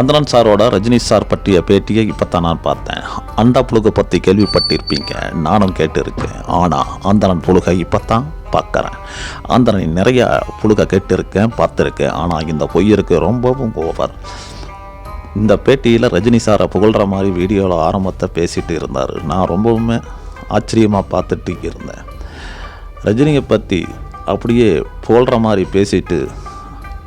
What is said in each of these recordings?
அந்தரன் சாரோட ரஜினி சார் பற்றிய பேட்டியை இப்போ தான் நான் பார்த்தேன். அண்டா புழுகை பற்றி கேள்விப்பட்டிருப்பீங்க நானும் கேட்டிருக்கேன். ஆனால் அந்தரன் புழுகை இப்போ தான் பார்க்குறேன். அந்தரன் நிறைய புழுகை கேட்டிருக்கேன் பார்த்துருக்கேன். ஆனால் இந்த பொய்யருக்கு ரொம்பவும் ஓவர். இந்த பேட்டியில் ரஜினி சாரை புகழ்கிற மாதிரி வீடியோவில் ஆரம்பத்தை பேசிகிட்டு இருந்தார். நான் ரொம்பவுமே ஆச்சரியமாக பார்த்துட்டு இருந்தேன். ரஜினியை பற்றி அப்படியே புகழ்கிற மாதிரி பேசிட்டு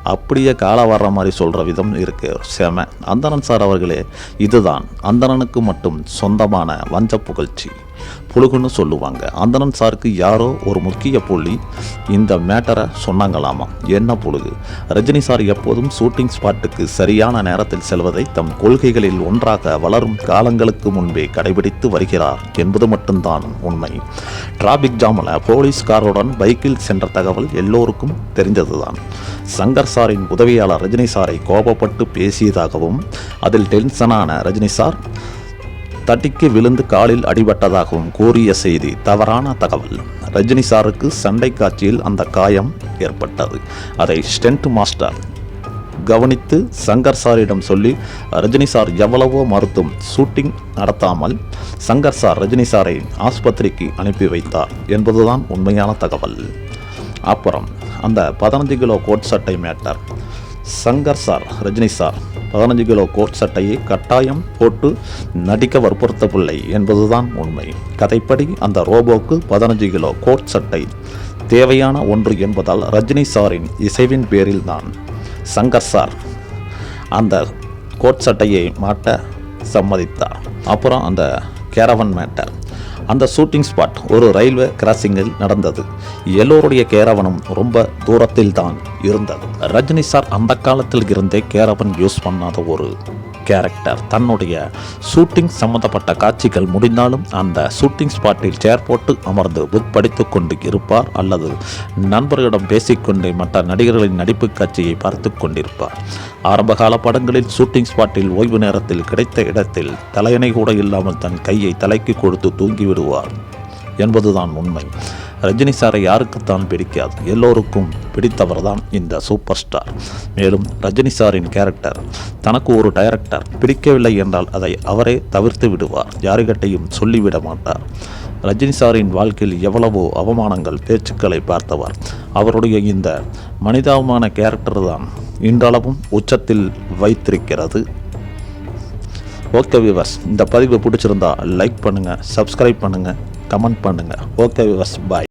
அப்படியே கால வர்ற மாதிரி சொல்கிற விதம் இருக்குது செம. அந்தரன் சார் அவர்களே இதுதான் அந்தரனுக்கு மட்டும் சொந்தமான வஞ்ச புகழ்ச்சி. புழுகுன்னு சொல்லுவாங்க. அந்தனன் சாருக்கு யாரோ ஒரு முக்கிய புள்ளி இந்த மேட்டரை சொன்னாங்களாமா? என்ன புழுகு? ரஜினி சார் எப்போதும் ஷூட்டிங் ஸ்பாட்டுக்கு சரியான நேரத்தில் செல்வதை தம் கொள்கைகளில் ஒன்றாக வளரும் காலங்களுக்கு முன்பே கடைபிடித்து வருகிறார் என்பது மட்டும்தான் உண்மை. டிராபிக் ஜாமில் போலீஸ் காருடன் பைக்கில் சென்ற தகவல் எல்லோருக்கும் தெரிந்ததுதான். சங்கர் சாரின் உதவியாளர் ரஜினி சாரை கோபப்பட்டு பேசியதாகவும் அதில் டென்ஷனான ரஜினி சார் தட்டிக்கு விழுந்து காலில் அடிபட்டதாகவும் கூறிய செய்தி தவறான தகவல். ரஜினி சாருக்கு சண்டை காட்சியில் அந்த காயம் ஏற்பட்டது. அதை ஸ்டென்ட் மாஸ்டர் கவனித்து சங்கர் சாரிடம் சொல்லி ரஜினி சார் எவ்வளவோ மறுத்தும் ஷூட்டிங் நடத்தாமல் சங்கர் சார் ரஜினி சாரை ஆஸ்பத்திரிக்கு அனுப்பி வைத்தார் என்பதுதான் உண்மையான தகவல். அப்புறம் அந்த பதினஞ்சு கிலோ கோட் சட்டை matter Shankar sir Rajini sir பதினஞ்சு கிலோ கோட் சட்டையை கட்டாயம் போட்டு நடிக்க வற்புறுத்தவில்லை என்பதுதான் உண்மை. கதைப்படி அந்த ரோபோக்கு பதினஞ்சு கிலோ கோட் சட்டை தேவையான ஒன்று என்பதால் ரஜினி சாரின் இசைவின் பேரில் தான் சங்கர் சார் அந்த கோட் சட்டையை மாட்ட சம்மதித்தார். அப்புறம் அந்த கேரவன் மேட்டர் அந்த ஷூட்டிங் ஸ்பாட் ஒரு ரயில்வே கிராசிங்கில் நடந்தது. எல்லோருடைய கேரவனும் ரொம்ப தூரத்தில் தான் இருந்தது. ரஜினி சார் அந்த காலத்தில் இருந்தே கேரவன் யூஸ் பண்ணாத ஒரு கேரக்டர் தன்னுடைய ஷூட்டிங் சம்பந்தப்பட்ட காட்சிகள் முடிந்தாலும் அந்த ஷூட்டிங் ஸ்பாட்டில் சேர் போட்டு அமர்ந்து புக் படித்துக் கொண்டு இருப்பார் அல்லது நண்பர்களிடம் பேசிக்கொண்டே மற்ற நடிகர்களின் நடிப்பு காட்சியை பார்த்து கொண்டிருப்பார். ஆரம்பகால படங்களில் ஷூட்டிங் ஸ்பாட்டில் ஓய்வு நேரத்தில் கிடைத்த இடத்தில் தலையணை கூட இல்லாமல் தன் கையை தலைக்கு கொடுத்து தூங்கிவிடுவார். என்பதுதான் உண்மை. ரஜினி சாரை யாருக்குத்தான் பிடிக்காது? எல்லோருக்கும் பிடித்தவர் தான் இந்த சூப்பர் ஸ்டார். மேலும் ரஜினி சாரின் கேரக்டர் தனக்கு ஒரு டைரக்டர் பிடிக்கவில்லை என்றால் அதை அவரே தவிர்த்து விடுவார். யாருகிட்டையும் சொல்லிவிட மாட்டார். ரஜினி சாரின் வாழ்க்கையில் எவ்வளவோ அவமானங்கள் பேச்சுக்களை பார்த்தவர். அவருடைய இந்த மனிதாபமான கேரக்டர் தான் இன்றளவும் உச்சத்தில் வைத்திருக்கிறது. ஓகே விவஸ் இந்த பதிவு பிடிச்சிருந்தா லைக் பண்ணுங்கள் சப்ஸ்கிரைப் பண்ணுங்கள் கமெண்ட் பண்ணுங்கள் ஓகே விவஸ் பாய்.